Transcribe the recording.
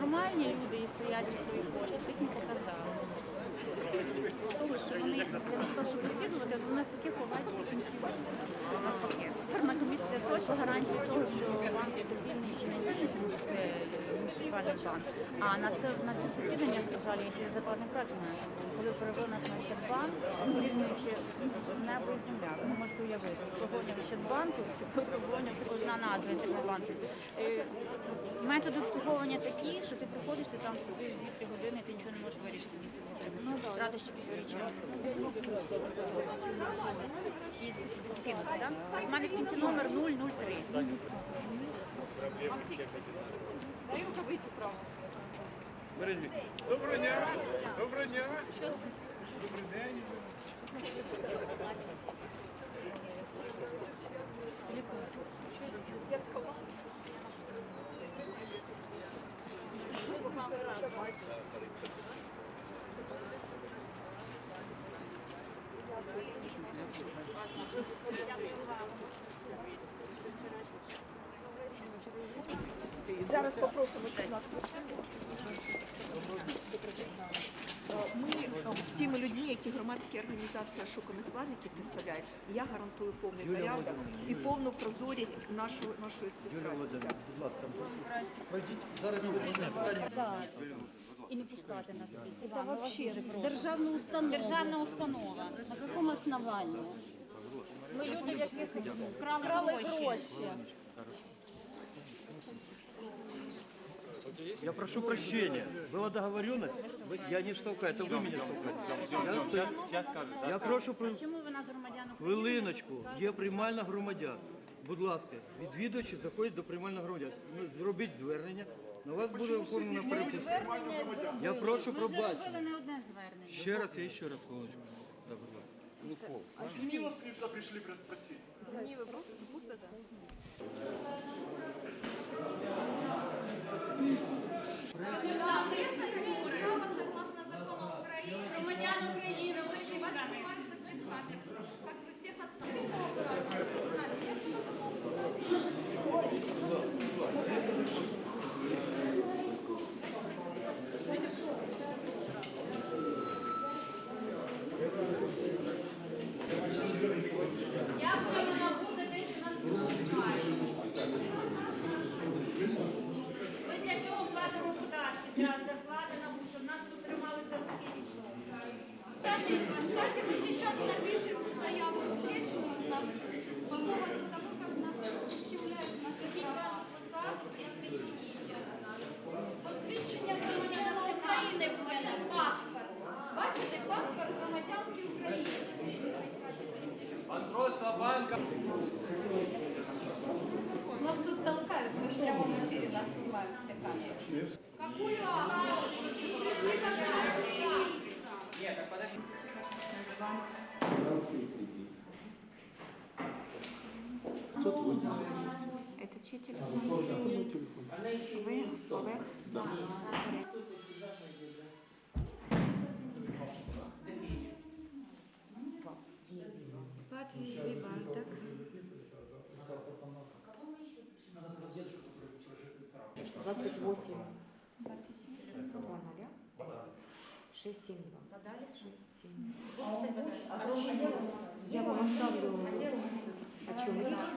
Нормальні люди і стоять зі своїх коштів, тих не показали. Тому що вони того, щоб розслідувати, вони таки ховають всі кінцівки. Тепер комісія точно гарантії того, що банк стабільний і що муніципальний банк. А на це на цих засіданнях, на ще зарплатний проект маю. Коли перевели нас на Щадбанк, порівнюючи небо і земля, ви можете уявити, обслуговування Щадбанку, обслуговування одна назва інтернет-банку. Е, Методи обслуговування такі, що ти приходиш, ти там сидиш 2-3 години, ти нічого не можеш вирішити своїм ну, Тратиш тільки свій? У мене в кінці номер 003. Дай рукавицю право. Доброго дня! Доброго дня! Добрий день! Зараз попросимо, щоб нас ми з тими людьми, які громадські організації ошуканих вкладників представляють, я гарантую повний порядок і повну прозорість нашої нашої співпраці. Будь ласка. Пройдіть. Зараз питання. І не пускати нас Это вообще державная установа. Державна установа. На каком основании? Ми люди, в яких вкрали гроші. Я прошу прощения. Была договоренность. Вы- Я не штовхаю, это вы меня штовхаєте. Я, стою. я прошу про Чому ви нас громадян України? хвилиночку. Є приймальна громадян. Будь ласка, відвідувачі заходять до приймальних громадян. Ну, Зробіть звернення. На вас буде оформлена переписка. Звернення зробили. Я прошу Ми вже пробачення. робили не одне звернення. Ще раз, я ще раз хвилиночку. Так, будь ласка. Милостыню сюда пришли просить. Как вы кстати, мы сейчас напишем заяву встречную на- по поводу того, как нас ущемляют наши права. Посвідчення громадянина України в мене, паспорт. Бачите, паспорт громадянки України. Нас тут толкают, мы в прямом эфире нас снимают все камеры. Какую акцию? Мы пришли как частные Это чей телефон? Ви Олег? Патвій Вівальтак. Двадцать восемь. Два ноля. Шесть семь два. Шесть семь. Я вам оставлю, о чем речь.